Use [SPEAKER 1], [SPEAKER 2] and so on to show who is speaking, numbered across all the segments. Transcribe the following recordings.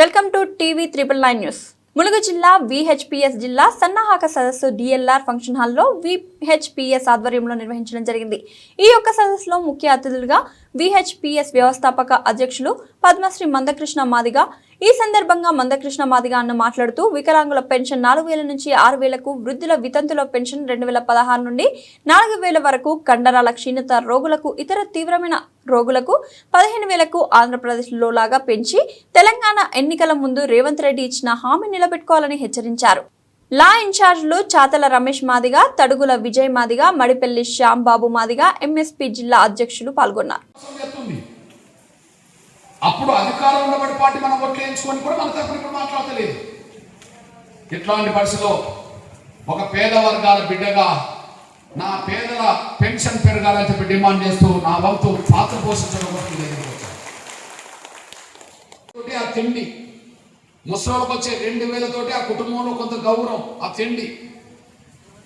[SPEAKER 1] Welcome to TV triple nine news. Mulugu జిల్లా VHPS జిల్లా సన్నాహక సదస్సు డిఎల్ఆర్ ఫంక్షన్ హాల్లో విహెచ్పిఎస్ ఆధ్వర్యంలో నిర్వహించడం జరిగింది. ఈ యొక్క సదస్సులో ముఖ్య అతిథులుగా విహెచ్పిఎస్ వ్యవస్థాపక అధ్యక్షులు పద్మశ్రీ మందకృష్ణ మాదిగా ఈ సందర్భంగా మందకృష్ణ మాదిగా అన్న మాట్లాడుతూ వికలాంగుల పెన్షన్ నాలుగు వేల నుంచి ఆరు వేలకు వృద్ధుల వితంతుల పెన్షన్ రెండు వేల పదహారు నుండి నాలుగు వేల వరకు కండరాల క్షీణత రోగులకు ఇతర తీవ్రమైన రోగులకు పదిహేను వేలకు ఆంధ్రప్రదేశ్లో లాగా పెంచి తెలంగాణ ఎన్నికల ముందు రేవంత్ రెడ్డి ఇచ్చిన హామీ నిలబెట్టుకోవాలని హెచ్చరించారు. లా ఇన్ఛార్జ్లు చాతల రమేష్ మాదిగ తడుగుల విజయ్ మాదిగ మడిపల్లి శ్యాంబాబు మాదిగా మాదిగ ఎంఎస్పీ జిల్లా అధ్యక్షులు పాల్గొన్నారు.
[SPEAKER 2] అప్పుడు అధికారం ఉన్నబడి పార్టీ మనం ఓట్లు వేయించుకొని కూడా మన తరఫున ఇప్పుడు మాట్లాడతలేదు. ఇట్లాంటి పరిస్థితిలో ఒక పేద వర్గాల బిడ్డగా నా పేదల పెన్షన్ పెరగాలని చెప్పి డిమాండ్ చేస్తూ నా వంతు పాత్ర పోషించడం తోటి ఆ తిండి ముసలోళ్ళకి వచ్చే రెండు వేలతోటి ఆ కుటుంబంలో కొంత గౌరవం ఆ తిండి.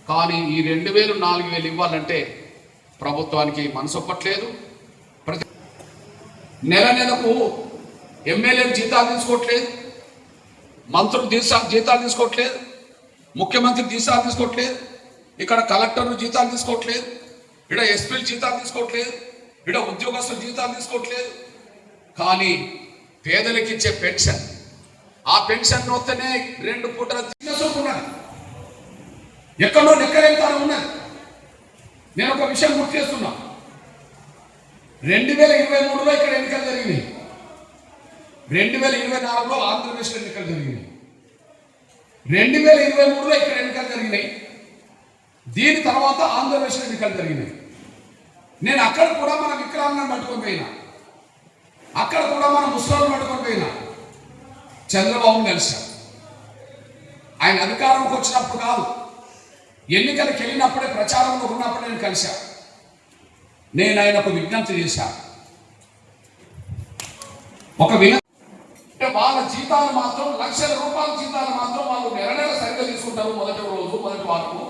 [SPEAKER 2] కానీ ఈ రెండు వేలు నాలుగు వేలు ఇవ్వాలంటే ప్రభుత్వానికి మనసు ఒప్పట్లేదు. నెల నెలకు ఎమ్మెల్యేలు జీతాలు తీసుకోవట్లేదు మంత్రులు తీసా జీతాలు తీసుకోవట్లేదు ముఖ్యమంత్రి జీతాలు తీసుకోవట్లేదు ఇక్కడ కలెక్టర్లు జీతాలు తీసుకోవట్లేదు ఇక్కడ ఎస్పీలు జీతాలు తీసుకోవట్లేదు ఇక్కడ ఉద్యోగస్తులు జీతాలు తీసుకోవట్లేదు. కానీ పేదలకు ఇచ్చే పెన్షన్ ఆ పెన్షన్ వస్తేనే రెండు పూటల చిన్న సూపు ఎక్కడో లెక్కలేతాను ఉన్నది. నేను ఒక విషయం గుర్తు చేస్తున్నాను రెండు వేల ఇరవై మూడులో ఇక్కడ ఎన్నికలు జరిగినాయి. రెండు వేల ఇరవై నాలుగులో ఆంధ్రప్రదేశ్లో ఎన్నికలు జరిగినాయి. రెండు వేల ఇరవై మూడులో ఇక్కడ ఎన్నికలు జరిగినాయి. దీని తర్వాత ఆంధ్రప్రదేశ్లో ఎన్నికలు జరిగినాయి. నేను అక్కడ కూడా మన విక్రాంగం పట్టుకొని పోయినా. అక్కడ కూడా మన ముస్లాం పట్టుకొని పోయినా. చంద్రబాబు కలిసా ఆయన అధికారంలోకి వచ్చినప్పుడు కాదు ఎన్నికలకు వెళ్ళినప్పుడే ప్రచారంలో ఉన్నప్పుడు నేను కలిశాను నేను ఆయనకు విజ్ఞప్తి చేశాను ఒక విన అంటే వాళ్ళ జీతాలు మాత్రం లక్షల రూపాయల జీతాలు మాత్రం వాళ్ళు నెల నెల సరిగ్గా తీసుకుంటారు మొదటి రోజు మొదటి వారం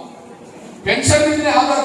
[SPEAKER 2] పెన్షన్ మీదనే ఆధార